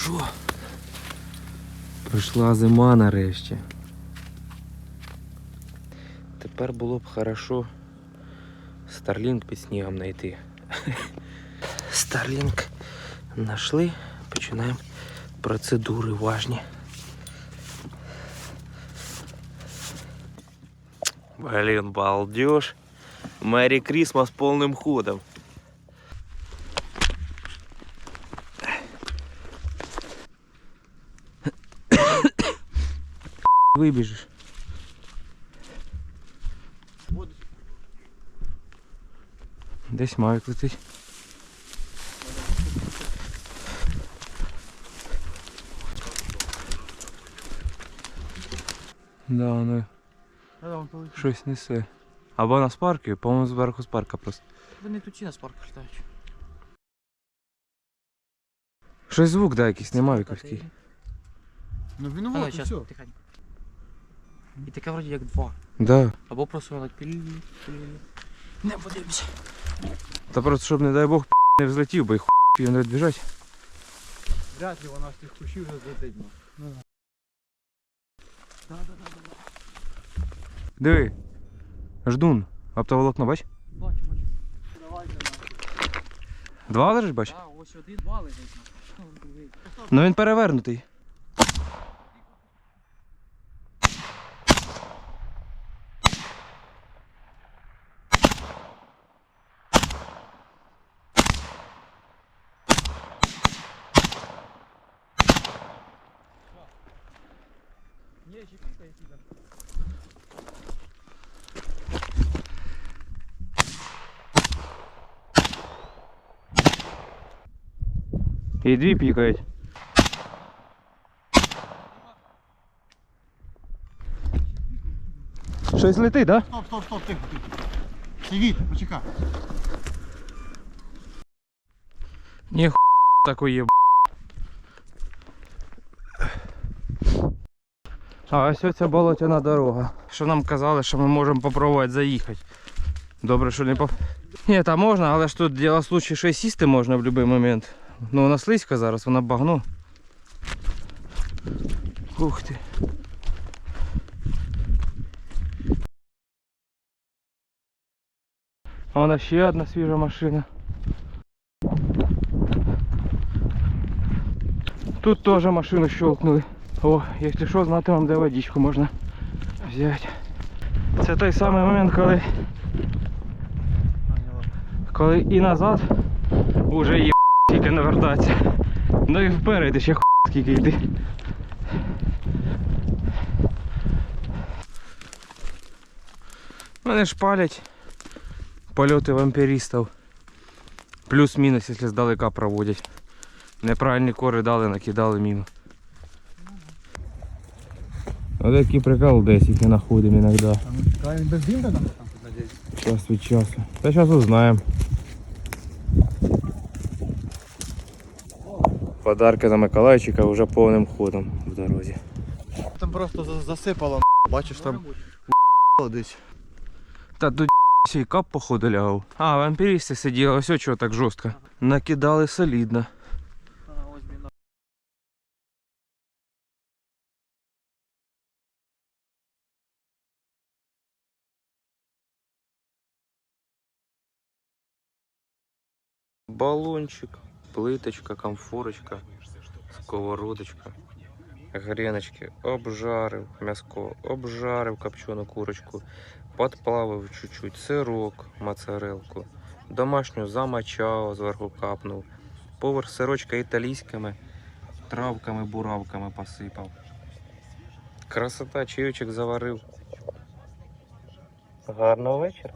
що? Прийшла зима нарешті. Тепер було б хорошо Старлінг під снігом знайти. Старлінг знайшли, починаємо процедури важні. Блин, балдеж. Мэри Крисмас полным ходом. Выбежишь. Десь Мавік летить. Да, ну щось несе. Або на спарки, по-моєму, зверху з парка просто. Вони тут на спарках літають. Щось звук, да, якийсь не мавіковський. Ну він вот, і все. тихенько. І таке вроді як два. Да. Або просто воно пілі, пілі. Не подивимося. Та просто, щоб, не дай Бог, не взлетів, бо їх він відбіжать. Вряд ли вона з тих кущів вже злетить. ну. Диви. Ждун. Оптоволокно, бач? Бачу, бачу. Давайте Два лежить, бач? А, ось один, два лежить. на. Ну. Ну він перевернутий. І дві пікають. Щось летить, так? Стоп, стоп, стоп, тихо, тихо. Сидіть, почекай. Ні, ху такої. А ось оця болотяна дорога. Що нам казали, що ми можемо попробувати заїхати. Добре, що не по. Ні, там можна, але ж тут діло случай, що й сісти можна в будь-який момент. Ну вона слизька зараз, вона багно. Ух ти. А вона ще одна свіжа машина. Тут теж машину щелкнули. О, якщо що, знатимем, де водичку можна взяти. Це той самий момент, коли, коли і назад уже є тільки не. Ну і вперед ще ху скільки йти. Вони ж палять польоти вампіристів. Плюс-мінус, якщо здалека проводять. Неправильні кори дали, накидали мимо. Ось такий прикол десь їх не знаходимо іноді. А він без димка там, там надіюсь? Час від часу. Та зараз узнаємо. Подарки на Миколайчика вже повним ходом в дорозі. Там просто за- засипало, бачиш там десь. Та тут сей кап походу лягав. А, вампіристи сиділи, ось чого так жорстко. Накидали солідно. Балончик, плиточка, комфорочка, сковородочка, греночки, обжарив м'яско, обжарив копчену курочку, подплавив чуть-чуть сирок, моцарелку, домашню замочав, зверху капнув, поверх сирочка італійськими травками, буравками посипав. Красота, чайочок заварив. Гарного вечора.